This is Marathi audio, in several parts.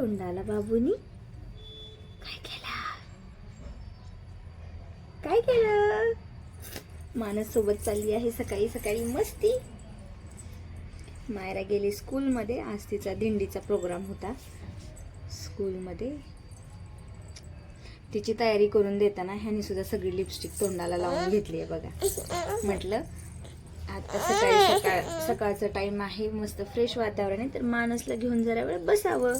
तोंडाला बाबूनी? काय केलं? काय केलं? मानस सोबत चालली आहे सकाळी सकाळी मस्ती. मायरा गेली स्कूलमध्ये. आज तिचा दिंडीचा प्रोग्राम होता. स्कूलमध्ये तिची तयारी करून देताना ह्यानी सुद्धा सगळी लिपस्टिक तोंडाला लावून घेतली आहे बघा. म्हटलं आता सकाळी सकाळ सकाळचा टाइम आहे मस्त फ्रेश वातावरण आहे तर मानसला घेऊन जरा वेळ बसावं.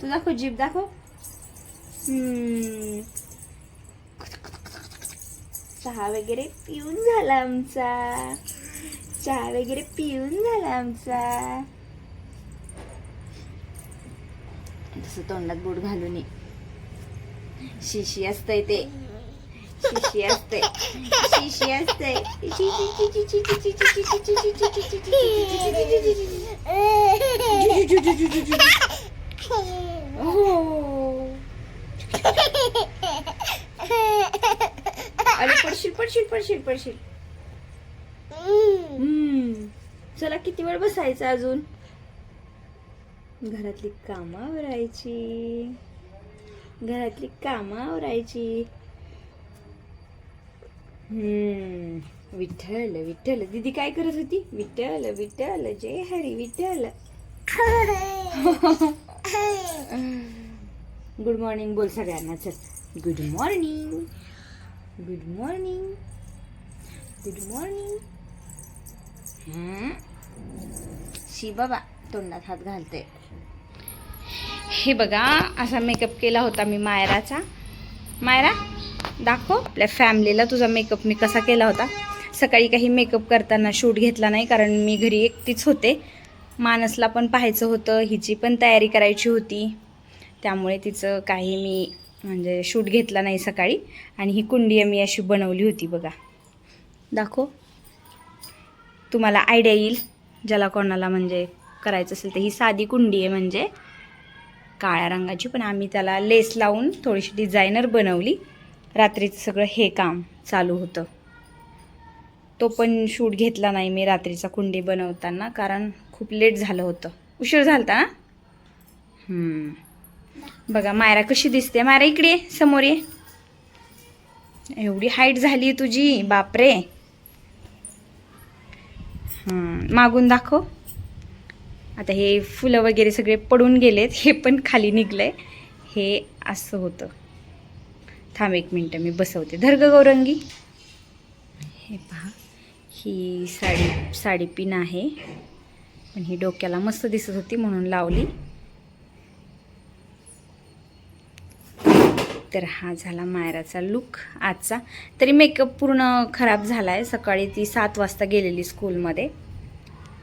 तू दाखव जीप दाखव. चहा वगैरे पिऊन झाला आमचा. चहा वगैरे पिऊन झाला आमचा. तसं तोंडात बोट घालून ये. शिशी असतंय ते शिशी असते शिशी असते अरे पडशील पडशील पडशील पडशील हम्म. चला किती वेळ बसायचं अजून घरातली कामं आवरायची घरातली कामं आवरायची. हम्म विठ्ठल विठ्ठल. दीदी काय करत होती? विठ्ठल विठ्ठल. जय हरी विठ्ठल. गुड मॉर्निंग बोल सगळ्यांना. चल. Good morning good morning good morning शी बाबा तोंडात हात घालते हे बघा असा मेकअप केला होता मी मायराचा. मायरा दाखव. आपल्या फॅमिलीला तुझा मेकअप मी कसा केला होता. सकाळी काही मेकअप करताना शूट घेतला नाही कारण मी घरी एकटीच होते. मानसला पण पाहायचं होतं हिची पण तयारी करायची होती. त्यामुळे तिचं काही मी म्हणजे शूट घेतला नाही सकाळी. आणि ही कुंडी मी अशी बनवली होती बघा. दाखव. तुम्हाला आयडिया येईल ज्याला कोणाला म्हणजे करायचं असेल तर. ही साधी कुंडी आहे म्हणजे. काळ्या रंगाची पण आम्ही त्याला लेस लावून थोडीशी डिझायनर बनवली. रात्रीचं सगळं हे काम चालू होतं. तो पण शूट घेतला नाही मी रात्रीचा कुंडी बनवताना कारण खूप लेट झालं होतं. उशीर झाला ना? बघा मायरा कशी दिसते. मायरा इकडे समोर ये. एवढी हाईट झाली तुझी बापरे. हम्म, मागून दाखव. आता हे फुलं वगैरे सगळे पडून गेलेत हे पण खाली निघलंय. हे असं होतं. थांब एक मिनटं मी बसवते. धर्ग गौरंगी. हे पहा ही साडी साडी पिन आहे. पण ही डोक्याला मस्त दिसत होती म्हणून लावली. तर हा झाला मायराचा लुक आजचा. तरी मेकअप पूर्ण खराब झाला आहे सकाळी ती सात वाजता गेलेली स्कूलमध्ये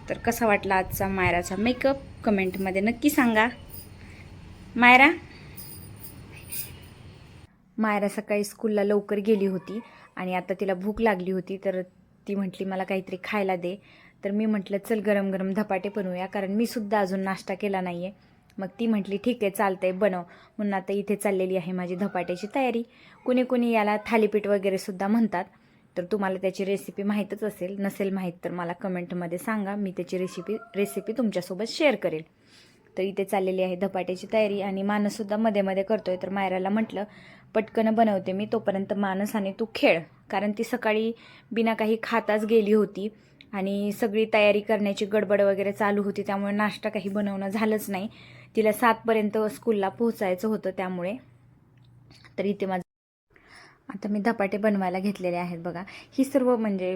तर कसा वाटला आजचा मायराचा मेकअप? कमेंटमध्ये नक्की सांगा. मायरा? मायरा सकाळी स्कूलला लवकर गेली होती आणि आता तिला भूक लागली होती तर ती म्हटली मला काहीतरी खायला दे. तर मी म्हटलं चल गरम गरम धपाटे बनवूया कारण मी सुद्धा अजून नाश्ता केला नाही आहे मग ती म्हटली ठीक आहे चालतंय बनव. म्हणून आता इथे चाललेली आहे माझी धपाट्याची तयारी. कुणी कुणी याला थालीपीठ वगैरे सुद्धा म्हणतात. तर तुम्हाला त्याची रेसिपी माहीतच असेल नसेल माहीत तर मला कमेंटमध्ये सांगा. मी त्याची रेसिपी रेसिपी तुमच्यासोबत शेअर करेल. तर इथे चाललेली आहे धपाट्याची तयारी आणि मानससुद्धा मध्ये मध्ये करतोय. तर मायराला म्हटलं पटकन बनवते मी तोपर्यंत मानस आणि तू खेळ. कारण ती सकाळी बिना काही खाताच गेली होती आणि सगळी तयारी करण्याची गडबड वगैरे चालू होती. त्यामुळे नाश्ता काही बनवणं झालंच नाही. तिला सातपर्यंत स्कूलला पोहोचायचं होतं त्यामुळे. तर इथे माझं आता मी धपाटे बनवायला घेतलेले आहेत बघा. ही सर्व म्हणजे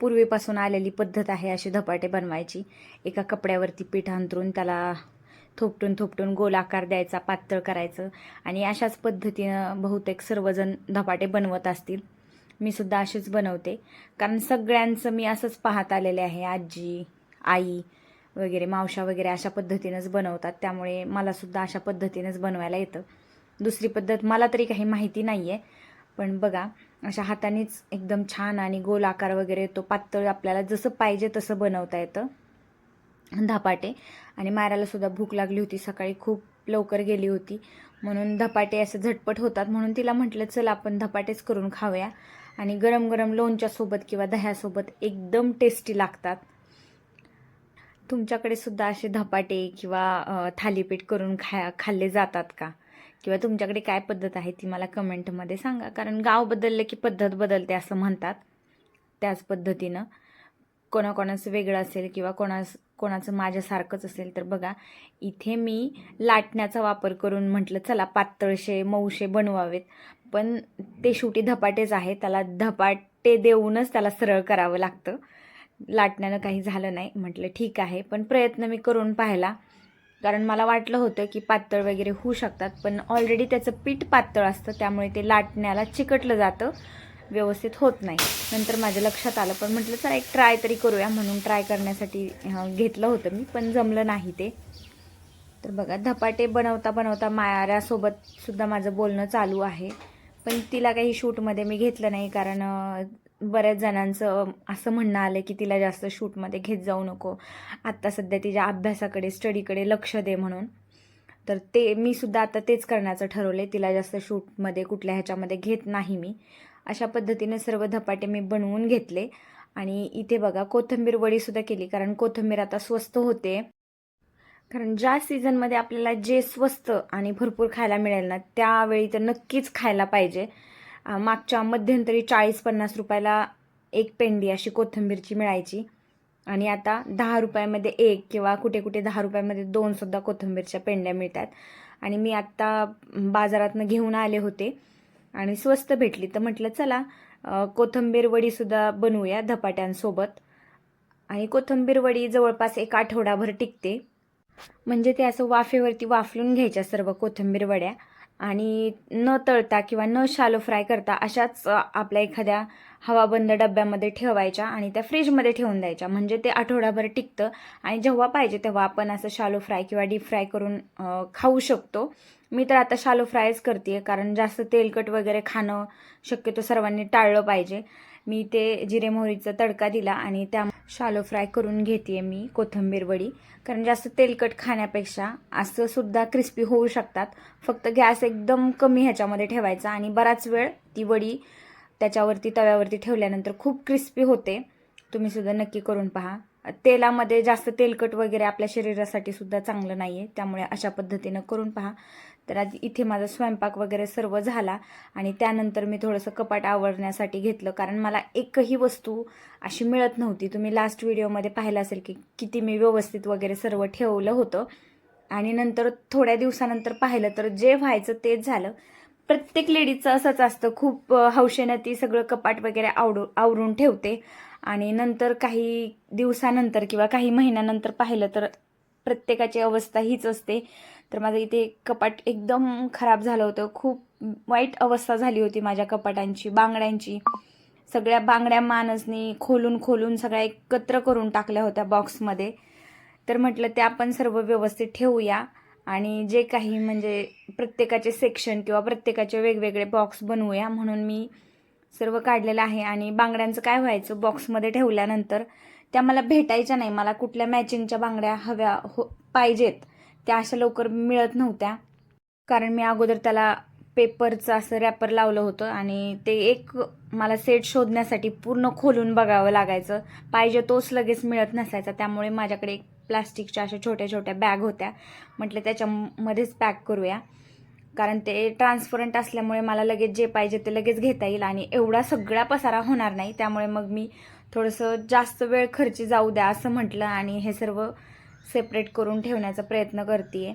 पूर्वीपासून आलेली पद्धत आहे अशी धपाटे बनवायची. एका कपड्यावरती पीठ अंतरून त्याला थोपटून थोपटून गोल आकार द्यायचा पातळ करायचं आणि अशाच पद्धतीनं बहुतेक सर्वजण धपाटे बनवत असतील. मी सुद्धा असेच बनवते. कारण सगळ्यांचं मी असंच पाहत आलेले आहे. आजी आई वगैरे मावशा वगैरे अशा पद्धतीनंच बनवतात. त्यामुळे मलासुद्धा अशा पद्धतीनंच बनवायला येतं. दुसरी पद्धत मला तरी काही माहिती नाही आहे पण बघा अशा हातानेच एकदम छान आणि गोल आकार वगैरे तो पातळ आपल्याला जसं पाहिजे तसं बनवता येतं. धपाटे. आणि मारायला सुद्धा भूक लागली होती. सकाळी खूप लवकर गेली होती. म्हणून धपाटे असे झटपट होतात. म्हणून तिला म्हटलं चल आपण धपाटेच करून खाऊया. आणि गरम गरम लोणच्यासोबत किंवा दह्यासोबत एकदम टेस्टी लागतात. तुमच्याकडे सुद्धा असे धपाटे किंवा थालीपीठ करून खा खाल्ले जातात का? किंवा तुमच्याकडे काय पद्धत आहे ती मला कमेंटमध्ये सांगा. कारण गाव बदललं की पद्धत बदलते असं म्हणतात त्याच पद्धतीनं. कोणाकोणाचं वेगळं असेल किंवा कोणास कोणाचं माझ्यासारखंच असेल तर बघा इथे मी लाटण्याचा वापर करून म्हटलं चला पातळशे मऊशे बनवावेत. पण ते शेवटी धपाटेच आहे. त्याला धपाटे देऊनच त्याला सरळ करावं लागतं. लाटण्यानं काही झालं नाही. म्हटलं ठीक आहे. पण प्रयत्न मी करून पाहिला. कारण मला वाटलं होतं की पातळ वगैरे होऊ शकतात पण ऑलरेडी त्याचं पीठ पातळ असतं त्यामुळे ते लाटण्याला चिकटलं जातं व्यवस्थित होत नाही. नंतर माझ्या लक्षात आलं पण म्हटलं चला एक ट्राय तरी करूया म्हणून ट्राय करण्यासाठी घेतलं होतं मी पण जमलं नाही ते. तर बघा धपाटे बनवता बनवता मायाऱ्यासोबत सुद्धा माझं बोलणं चालू आहे. पण तिला काही शूटमध्ये मी घेतलं नाही कारण बऱ्याच जणांचं असं म्हणणं आलं की तिला जास्त शूटमध्ये घेत जाऊ नको. आत्ता सध्या तिच्या अभ्यासाकडे स्टडीकडे लक्ष दे म्हणून. तर ते मी सुद्धा आता तेच करण्याचं ठरवले तिला जास्त शूटमध्ये कुठल्या ह्याच्यामध्ये घेत नाही मी. अशा पद्धतीने सर्व धपाटे मी बनवून घेतले. आणि इथे बघा कोथिंबीर वडीसुद्धा केली कारण कोथिंबीर आता स्वस्त होते. कारण ज्या सीझनमध्ये आपल्याला जे स्वस्त आणि भरपूर खायला मिळेल ना त्यावेळी तर नक्कीच खायला पाहिजे. मागच्या मध्यंतरी चाळीस पन्नास रुपयाला एक पेंडी अशी कोथिंबीरची मिळायची. आणि आता दहा रुपयामध्ये एक किंवा कुठे कुठे दहा रुपयामध्ये दोनसुद्धा कोथिंबीरच्या पेंड्या मिळतात. आणि मी आत्ता बाजारातनं घेऊन आले होते आणि स्वस्त भेटली. तर म्हटलं चला कोथिंबीर वडीसुद्धा बनवूया धपाट्यांसोबत. आणि कोथिंबीर वडी जवळपास एक आठवडाभर टिकते. म्हणजे ते असं वाफेवरती वाफलून घ्यायच्या सर्व कोथिंबीर वड्या. आणि न तळता किंवा न शालो फ्राय करता अशाच आपल्या एखाद्या हवाबंद डब्यामध्ये ठेवायच्या आणि त्या फ्रीजमध्ये ठेवून द्यायच्या. म्हणजे ते आठवडाभर टिकतं आणि जेव्हा पाहिजे तेव्हा आपण असं शालो फ्राय किंवा डीप फ्राय करून खाऊ शकतो. मी तर आता शालो फ्रायच करते कारण जास्त तेलकट वगैरे खाणं शक्यतो सर्वांनी टाळलं पाहिजे. मी ते जिरे मोहरीचा तडका दिला आणि त्या शालो फ्राय करून घेते मी कोथिंबीर वडी. कारण जास्त तेलकट खाण्यापेक्षा असं सुद्धा क्रिस्पी होऊ शकतात. फक्त गॅस एकदम कमी ह्याच्यामध्ये ठेवायचा आणि बराच वेळ ती वडी त्याच्यावरती तव्यावरती ठेवल्यानंतर खूप क्रिस्पी होते. तुम्ही सुद्धा नक्की करून पहा. तेलामध्ये जास्त तेलकट वगैरे आपल्या शरीरासाठी सुद्धा चांगलं नाही आहे त्यामुळे अशा पद्धतीनं करून पहा. तर आज इथे माझा स्वयंपाक वगैरे सर्व झाला आणि त्यानंतर मी थोडंसं कपाट आवरण्यासाठी घेतलं. कारण मला एकही वस्तू अशी मिळत नव्हती. तुम्ही लास्ट व्हिडिओमध्ये पाहिलं असेल की किती मी व्यवस्थित वगैरे सर्व ठेवलं होतं. आणि नंतर थोड्या दिवसानंतर पाहिलं तर जे व्हायचं तेच झालं. प्रत्येक लेडीजचं असंच असतं. खूप हौशेनं ती सगळं कपाट वगैरे आवडू आवरून ठेवते. आणि नंतर काही दिवसानंतर किंवा काही महिन्यानंतर पाहिलं तर प्रत्येकाची अवस्था हीच असते. तर माझं इथे कपाट एकदम खराब झालं होतं. खूप वाईट अवस्था झाली होती माझ्या कपाटांची बांगड्यांची. सगळ्या बांगड्या मानसनी खोलून खोलून सगळ्या एकत्र करून टाकल्या होत्या बॉक्समध्ये. तर म्हटलं ते आपण सर्व व्यवस्थित ठेवूया. आणि जे काही म्हणजे प्रत्येकाचे सेक्शन किंवा प्रत्येकाचे वेगवेगळे बॉक्स बनवूया म्हणून मी सर्व काढलेलं आहे आणि बांगड्यांचं काय व्हायचं बॉक्समध्ये ठेवल्यानंतर त्या मला भेटायच्या नाही. मला कुठल्या मॅचिंगच्या बांगड्या हव्या हो पाहिजेत त्या अशा लवकर मिळत नव्हत्या. कारण मी अगोदर त्याला पेपरचं असं रॅपर लावलं होतं आणि ते एक मला सेट शोधण्यासाठी पूर्ण खोलून बघावं लागायचं. पाहिजे तोच लगेच मिळत नसायचा. त्यामुळे माझ्याकडे एक प्लास्टिकच्या अशा छोट्या छोट्या बॅग होत्या. म्हटलं त्याच्यामध्येच पॅक करूया. कारण ते ट्रान्सपरंट असल्यामुळे मला लगेच जे पाहिजे ते लगेच घेता येईल आणि एवढा सगळा पसारा होणार नाही. त्यामुळे मग मी थोडंसं जास्त वेळ खर्ची जाऊ द्या असं म्हटलं आणि हे सर्व सेपरेट करून ठेवण्याचा प्रयत्न करते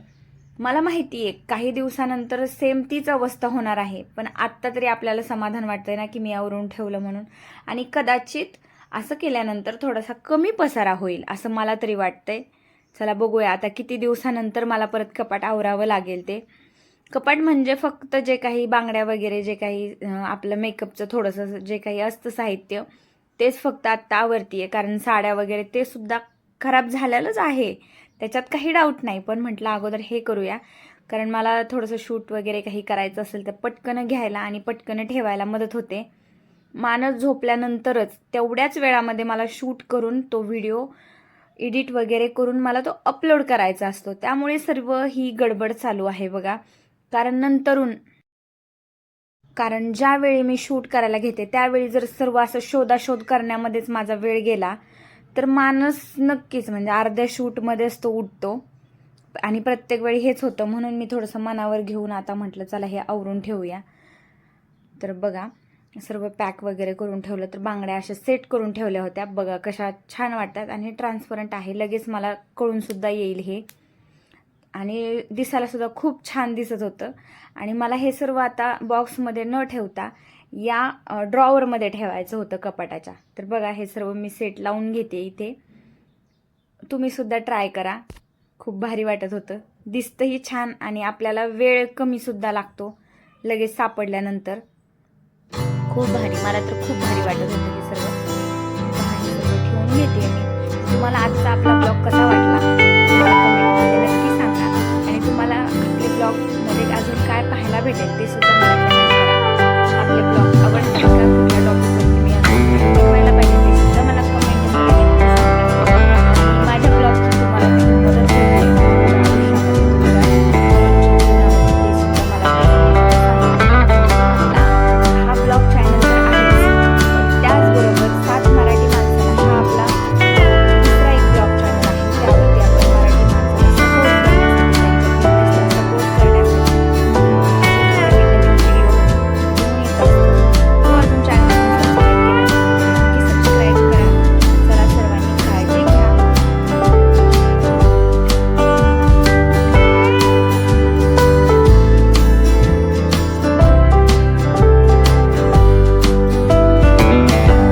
मला माहिती आहे काही दिवसानंतर सेम तीच अवस्था होणार आहे. पण आत्ता तरी आपल्याला समाधान वाटतंय ना की मी आवरून ठेवलं म्हणून. आणि कदाचित असं केल्यानंतर थोडासा कमी पसारा होईल असं मला तरी वाटतंय. चला बघूया आता किती दिवसानंतर मला परत कपाट आवरावं लागेल ते. कपाट म्हणजे फक्त जे काही बांगड्या वगैरे जे काही आपलं मेकअपचं थोडंसं जे काही असतं साहित्य तेच फक्त आत्तावरती आहे कारण साड्या वगैरे ते सुद्धा खराब झालेलंच आहे. त्याच्यात काही डाऊट नाही. पण म्हटलं अगोदर हे करूया. कारण मला थोडंसं शूट वगैरे काही करायचं असेल तर पटकन घ्यायला आणि पटकन ठेवायला मदत होते. मानस झोपल्यानंतरच तेवढ्याच वेळामध्ये मला शूट करून तो व्हिडिओ एडिट वगैरे करून मला तो अपलोड करायचा असतो. त्यामुळे सर्व ही गडबड चालू आहे बघा. कारण नंतरून कारण ज्यावेळी मी शूट करायला घेते त्यावेळी जर सर्व असं शोधाशोध करण्यामध्येच माझा वेळ गेला तर माणूस नक्कीच म्हणजे अर्ध्या शूटमध्येच तो उठतो. आणि प्रत्येक वेळी हेच होतं म्हणून मी थोडंसं मनावर घेऊन आता म्हटलं चला हे आवरून ठेवूया. तर बघा सर्व पॅक वगैरे करून ठेवलं तर बांगड्या अशा सेट करून ठेवल्या होत्या. बघा कशा छान वाटतात. आणि ट्रान्सपरंट आहे लगेच मला कळूनसुद्धा येईल हे. आणि दिसायला सुद्धा खूप छान दिसत होतं. आणि मला हे सर्व आता बॉक्समध्ये न ठेवता या ड्रॉवरमध्ये ठेवायचं होतं कपाटाच्या. तर बघा हे सर्व मी सेट लावून घेते इथे. तुम्ही सुद्धा ट्राय करा. खूप भारी वाटत होतं. दिसतंही छान आणि आपल्याला वेळ कमीसुद्धा लागतो लगेच सापडल्यानंतर. खूप भारी. मला तर खूप भारी वाटत होतं हे सर्व. हे सर्व ठेवून घेते मी. तुम्हाला आजचा आपला ब्लॉग कसा वाटला? ब्लॉगमध्ये अजून काय पाहायला भेटेल ते सुद्धा मला